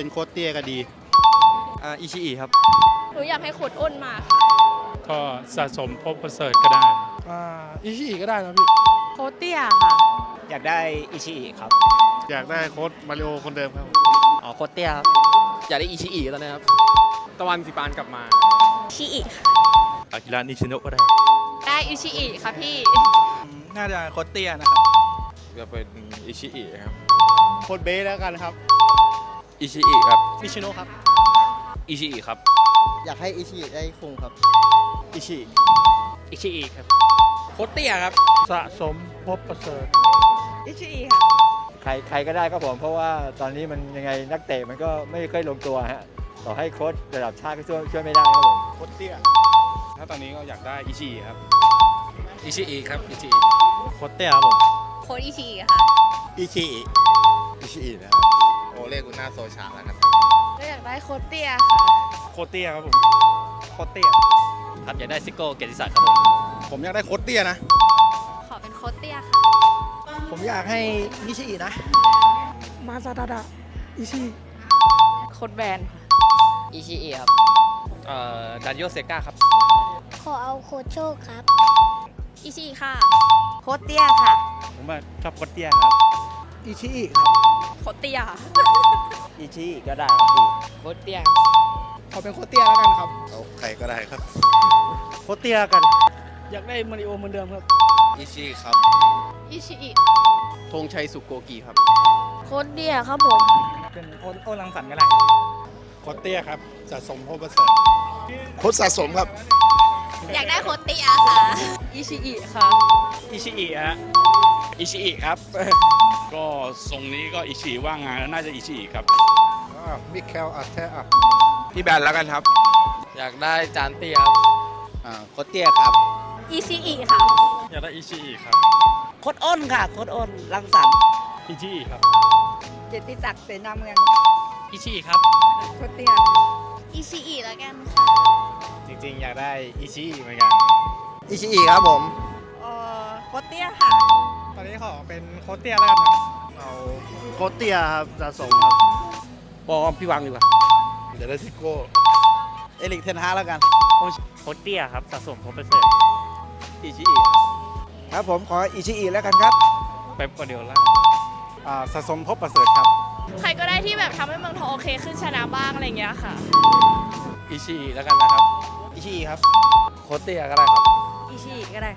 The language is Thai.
เป็นโค้ชเตี้ยก็ดีอ่าอิชิอิครับ หนูอยากให้โค้ดอ้นมาค่ะก็สะสมพบประเสริฐก็ได้ อ่าอิชิอิก็ได้นะพี่ โค้ดเตี้ยค่ะอยากได้อิชิอิครับอยากได้โค้ชมาริโอคนเดิมครับ อ๋อโคตเตี้ยครับอยากได้อิชิอิตอนนี้ครับตะวันสิปานกลับมา ชิอิค่ะอากิระนิชิโนะก็ได้ ได้อิชิอิค่ะพี่ น่าจะโคตเตี้ยนะครับ จะเป็นอิชิอิครับ โค้ชเบ้แล้วกันครับ อิชิอิครับ นิชิโนะครับ อิชิอิครับ อยากให้อิชิได้คุงครับ อิชิอิชิอิครับโคตเตี้ยครับ สะสมพบประเสริฐ อิชิอิค่ะ ใครใครก็ได้ครับผม เพราะว่าตอนนี้มันยังไงนักเตะมันก็ไม่ค่อยลงตัวฮะต่อให้โค้ชระดับชาติก็ช่วยช่วยไม่ได้ครับผมโค้ชเตี้ยถ้าตอนนี้ก็อยากได้อิชิอิครับ อิชิอิครับ อิชิอิโค้ชเตี้ยครับผม โค้ดอิชิอิค่ะ อิชิอิชิอินะครับโอ เล่กุน่าโซชาแล้วกันก็อยากได้โค้ดเตี้ยค่ะ โคตเตี้ยครับผม โคตเตี้ยครับอยากได้ซิโก้เกียรติศักดิ์ครับผม ผมอยากได้โค้ชเตี้ยนะ ขอเป็นโค้ดเตี้ยค่ะ ผมอยากให้นิชิอินะ มาซาดาดะอิชิโค้ดแบนค่ะอิชิอิครับ เอ่อดันโยเซกาครับ ขอเอาโคชโชคครับ อิชิอิค่ะ โคตเตี้ยค่ะ ผมว่าชอบโค้ชเตี้ยครับ อิชิอิครับ โค้ดเตี้ยค่ะอิชิอิก็ได้ครับพี่โคตเตี้ยขอเป็นโคตเตี้ยแล้วกันครับ เอาใครก็ได้ครับ โคตเตี้ยกัน อยากได้มาริโอเหมือนเดิมครับ อิชิครับ อิชิอิธงชัยสุโกกีครับ โคตเตี้ยครับผม เป็นโอนโอนรังสรรค์ก็ได้โค้ชเตี้ยครับ สะสมพบประเสริฐโค้ชสะสมครับ อยากได้โค้ดเตี้ยค่ะ อิชิอิค่ะ อิชิอิฮะ อิชิอิครับ ก็ทรงนี้ก็อิชิว่างงานแล้วน่าจะอิชิครับ มิเคลอาเทอะพี่แบนแล้วกันครับ อยากได้จานเตี้ยครับอ่าโค้ชเตี้ยครับอิชิอิค่ะ อยากได้อิชิครับโคตรอ้นค่ะ โคตรอ้นรังสรรค์อิชิครับเกียรติศักดิ์เสนาเมืองอิชิครับ โคตเตี้ยอิชิอิแล้วกันค่ะจริงๆ อยากได้อิชิเหมือนกันอิชิอิครับผม เอ่อโคตเตี้ยค่ะ ตอนนี้ขอเป็นโคตเตี้ยแล้วกันครับเอาโค้ชเตี้ยครับสะสมครับปอมพี่วังดีกว่าอยากได้ซิโก้เอลิกเทนฮาแล้วกันโคตเตี้ยครับสะสมพบประเสริฐอิชิอิครับครับผมขออิชิอิแล้วกันครับเป๊ปกวาร์ดิโอล่าอ่าสะสมพบประเสริฐครับ ใครก็ได้ที่แบบทำให้เมืองทองโอเคขึ้นชนะบ้างอะไรอย่างเงี้ยค่ะ อิชิอิแล้วกันนะครับ อิชิอิครับโคตเตี้ยก็ได้ครับ อิชิก็ได้